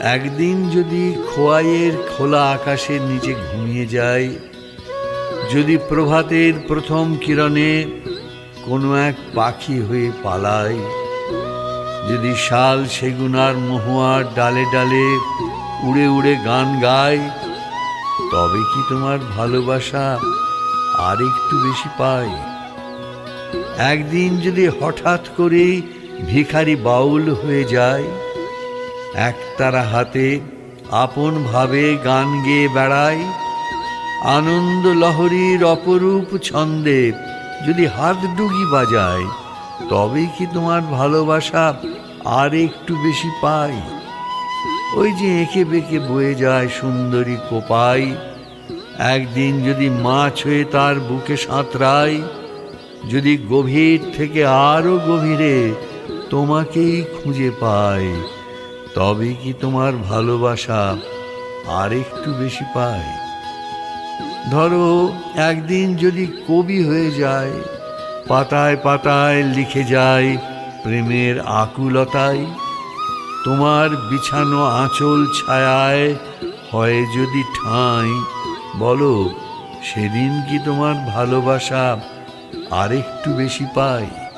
একদিন যদি খোয়াইয়ের খোলা আকাশের নিচে ঘুমিয়ে যায়, যদি প্রভাতের প্রথম কিরণে কোনো এক পাখি হয়ে পালায়, যদি শাল সেগুনার মহুয়ার ডালে ডালে উড়ে উড়ে গান গায়, তবে কি তোমার ভালোবাসা আর একটু বেশি পায়? একদিন যদি হঠাৎ করে ভিখারি বাউল হয়ে যায় একতারা হাতে আপন ভাবে গান গেয়ে বেড়ায় আনন্দ লহরীর অপরূপ ছন্দে যদি হাত ডুগি বাজায় তবে কি তোমার ভালোবাসা আর একটু বেশি পাই? ওই যে এঁকে বেঁকে বয়ে যায় সুন্দরী কোপাই। একদিন যদি মাছ হয়ে তার বুকে সাঁতরায় যদি গভীর থেকে আরও গভীরে তোমাকেই খুঁজে পায় তবে কি তোমার ভালোবাসা আর একটু বেশি পায়? ধরো, একদিন যদি কবি হয়ে যায়, পাতায় পাতায় লিখে যায় প্রেমের আকুলতায় তোমার বিছানো আঁচল ছায়ায় হয় যদি ঠাঁই, বলো, সেদিন কি তোমার ভালোবাসা আরেকটু বেশি পায়?